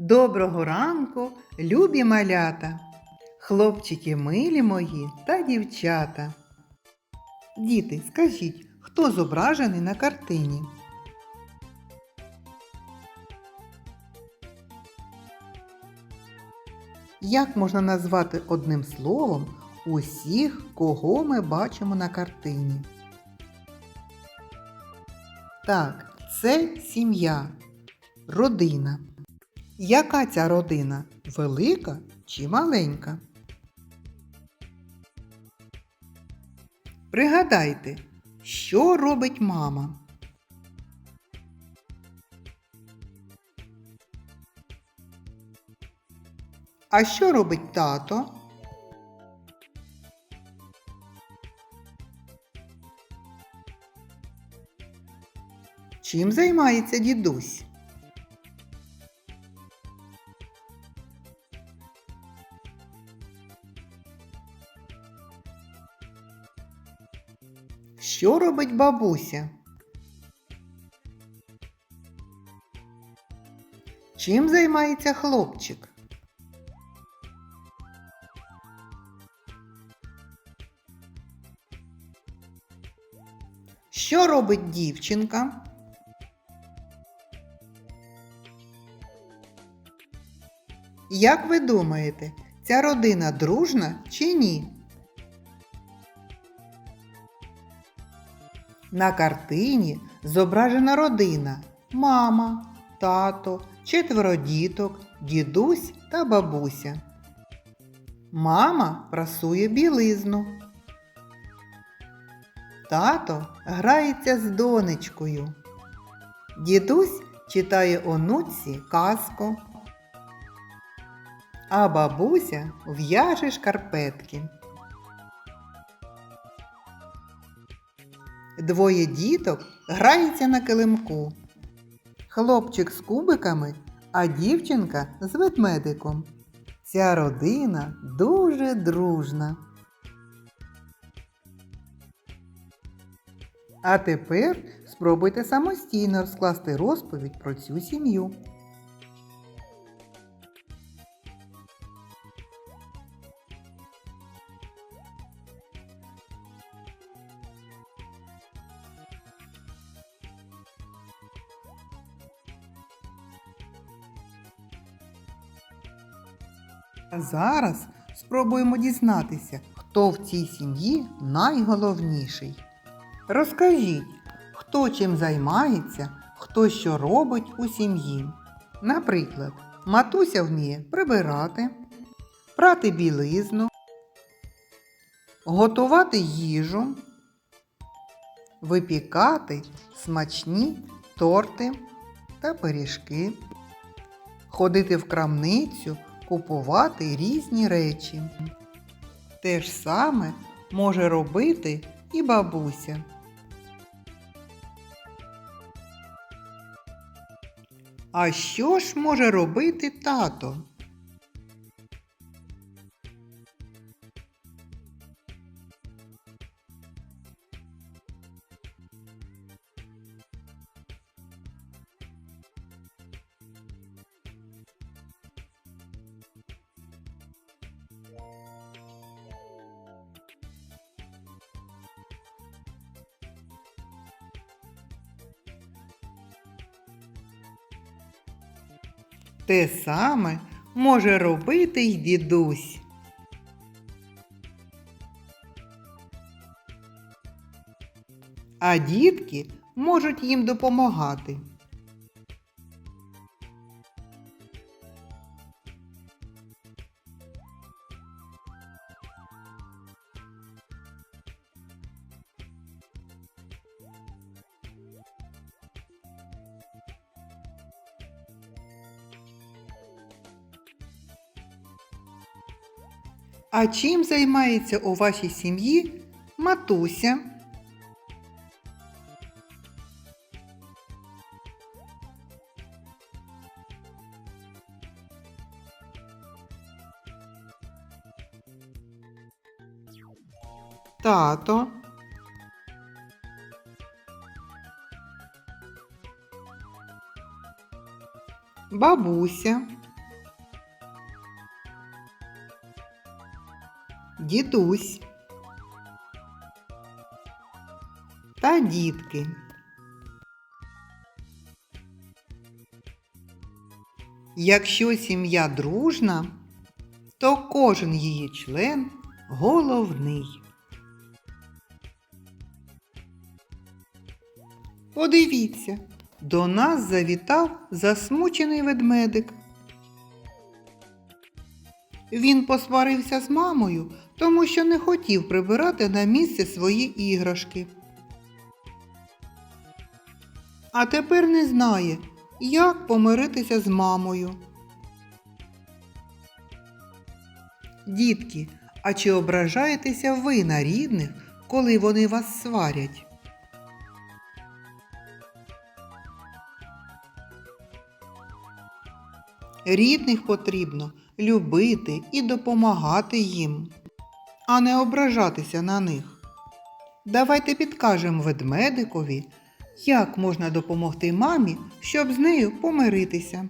Доброго ранку, любі малята, хлопчики милі мої та дівчата. Діти, скажіть, хто зображений на картині? Як можна назвати одним словом усіх, кого ми бачимо на картині? Так, це сім'я, родина. Яка ця родина? Велика чи маленька? Пригадайте, що робить мама? А що робить тато? Чим займається дідусь? Що робить бабуся? Чим займається хлопчик? Що робить дівчинка? Як ви думаєте, ця родина дружна чи ні? На картині зображена родина мама, тато, четверо діток, дідусь та бабуся. Мама прасує білизну. Тато грається з донечкою. Дідусь читає онуці казку. А бабуся в'яже шкарпетки. Двоє діток граються на килимку. Хлопчик з кубиками, а дівчинка з ведмедиком. Ця родина дуже дружна. А тепер спробуйте самостійно розкласти розповідь про цю сім'ю. Зараз спробуємо дізнатися, хто в цій сім'ї найголовніший. Розкажіть, хто чим займається, хто що робить у сім'ї. Наприклад, матуся вміє прибирати, прати білизну, готувати їжу, випікати смачні торти та пиріжки, ходити в крамницю, купувати різні речі. Те ж саме може робити і бабуся. А що ж може робити тато? Те саме може робити й дідусь. А дітки можуть їм допомагати. А чим займається у вашій сім'ї матуся? Тато. Бабуся. Дідусь та дітки. Якщо сім'я дружна, то кожен її член головний. Подивіться, до нас завітав засмучений ведмедик. Він посварився з мамою, тому що не хотів прибирати на місце свої іграшки. А тепер не знає, як помиритися з мамою. Дітки, а чи ображаєтеся ви на рідних, коли вони вас сварять? Рідних потрібно любити і допомагати їм, а не ображатися на них. Давайте підкажемо ведмедикові, як можна допомогти мамі, щоб з нею помиритися.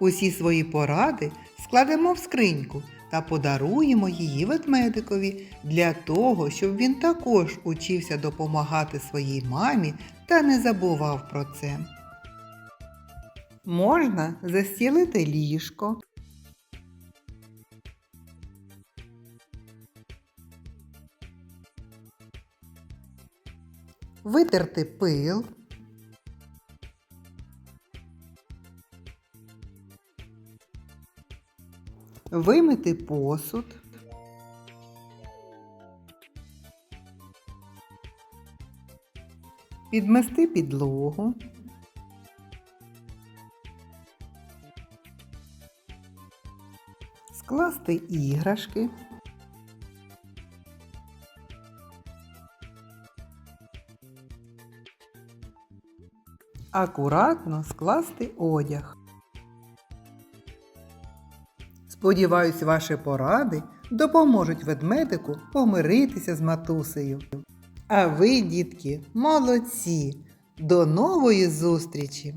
Усі свої поради складемо в скриньку та подаруємо її ведмедикові для того, щоб він також учився допомагати своїй мамі та не забував про це. Можна застілити ліжко. Витерти пил. Вимити посуд. Підмести підлогу. Скласти іграшки. Акуратно скласти одяг. Сподіваюсь, ваші поради допоможуть ведмедику помиритися з матусею. А ви, дітки, молодці! До нової зустрічі!